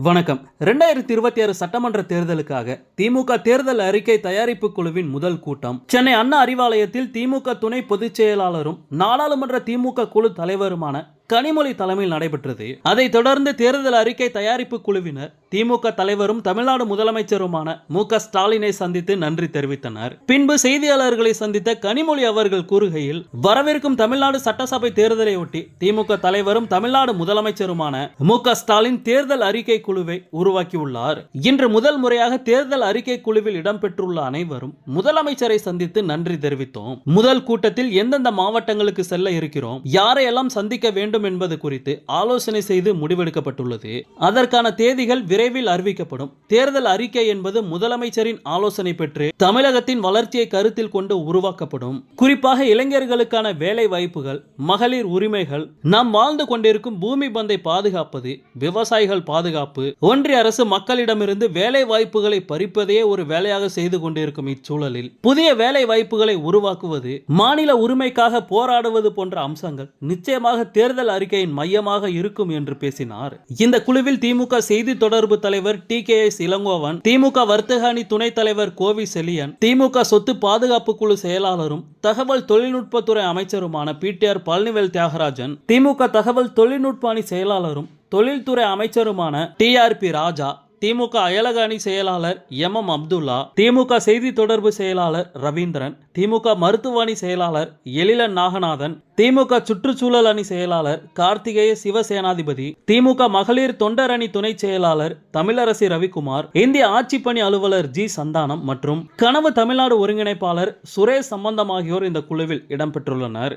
வணக்கம். ரெண்டாயிரத்தி இருபத்தி ஆறு சட்டமன்ற தேர்தலுக்காக திமுக தேர்தல் அறிக்கை தயாரிப்பு குழுவின் முதல் கூட்டம். சென்னை அண்ணா அறிவாலயத்தில் திமுக துணை பொதுச் செயலாளரும் நாடாளுமன்ற திமுக குழு தலைவருமான கனிமொழி தலைமையில் நடைபெற்றது. அதைத் தொடர்ந்து தேர்தல் அறிக்கை தயாரிப்பு குழுவினர் திமுக தலைவரும் தமிழ்நாடு முதலமைச்சருமான மு ஸ்டாலினை சந்தித்து நன்றி தெரிவித்தனர். பின்பு செய்தியாளர்களை சந்தித்த கனிமொழி அவர்கள் கூறுகையில் வரவிருக்கும் தமிழ்நாடு சட்டசபை தேர்தலையொட்டி திமுக தலைவரும் தமிழ்நாடு முதலமைச்சருமான மு ஸ்டாலின் தேர்தல் அறிக்கை குழுவை உருவாக்கியுள்ளார். இன்று முதல் முறையாக தேர்தல் அறிக்கை குழுவில் இடம்பெற்றுள்ள அனைவரும் முதலமைச்சரை சந்தித்து நன்றி தெரிவித்தோம். முதல் கூட்டத்தில் எந்தெந்த மாவட்டங்களுக்கு செல்ல இருக்கிறோம் யாரையெல்லாம் சந்திக்க வேண்டும் என்பது குறித்து ஆலோசனை செய்து முடிவெடுக்கப்பட்டுள்ளது. அதற்கான தேதிகள் விரைவில் அறிவிக்கப்படும். தேர்தல் அறிக்கை என்பது முதலமைச்சரின் ஆலோசனை பெற்று தமிழகத்தின் வளர்ச்சியை கருத்தில் கொண்டு உருவாக்கப்படும். குறிப்பாக இளைஞர்களுக்கான வேலை வாய்ப்புகள் மகளிர் உரிமைகள் நாம் வாழ்ந்து கொண்டிருக்கும் பூமி பந்தை பாதுகாப்பது விவசாயிகள் பாதுகாப்பு ஒன்றிய அரசு மக்களிடமிருந்து வேலை வாய்ப்புகளை பறிப்பதையே ஒரு வேலையாக செய்து கொண்டிருக்கும் இச்சூழலில். புதிய வேலை வாய்ப்புகளை உருவாக்குவது மாநில உரிமைக்காக போராடுவது போன்ற அம்சங்கள் நிச்சயமாக தேர்தல் அறிக்கையின் மையமாக இருக்கும் என்று பேசினார். இந்த குழுவில் திமுக செய்தி தொடர்பு தலைவர் T K S Elangovan DMK வர்த்தக அணி துணைத் தலைவர் கோவி செலியன் திமுக சொத்து பாதுகாப்பு குழு செயலாளரும் தகவல் தொழில்நுட்பத்துறை அமைச்சருமான பிடிஆர் பழனிவேல் தியாகராஜன் திமுக தகவல் தொழில்நுட்ப அணி செயலாளரும் தொழில்துறை அமைச்சருமான T R B Raja DMK அயலக அணி செயலாளர் எம் எம் அப்துல்லா திமுக செய்தி தொடர்பு செயலாளர் ரவீந்திரன் திமுக மருத்துவ அணி செயலாளர் எழிலன் நாகநாதன் திமுக சுற்றுச்சூழல் அணி செயலாளர் கார்த்திகேய சிவசேனாதிபதி திமுக மகளிர் தொண்டர் அணி துணை செயலாளர் தமிழரசி ரவிக்குமார் இந்திய ஆட்சிப்பணி அலுவலர் ஜி சந்தானம் மற்றும் கனவு தமிழ்நாடு ஒருங்கிணைப்பாளர் சுரேஷ் சம்பந்தம் ஆகியோர் இந்த குழுவில் இடம்பெற்றுள்ளனர்.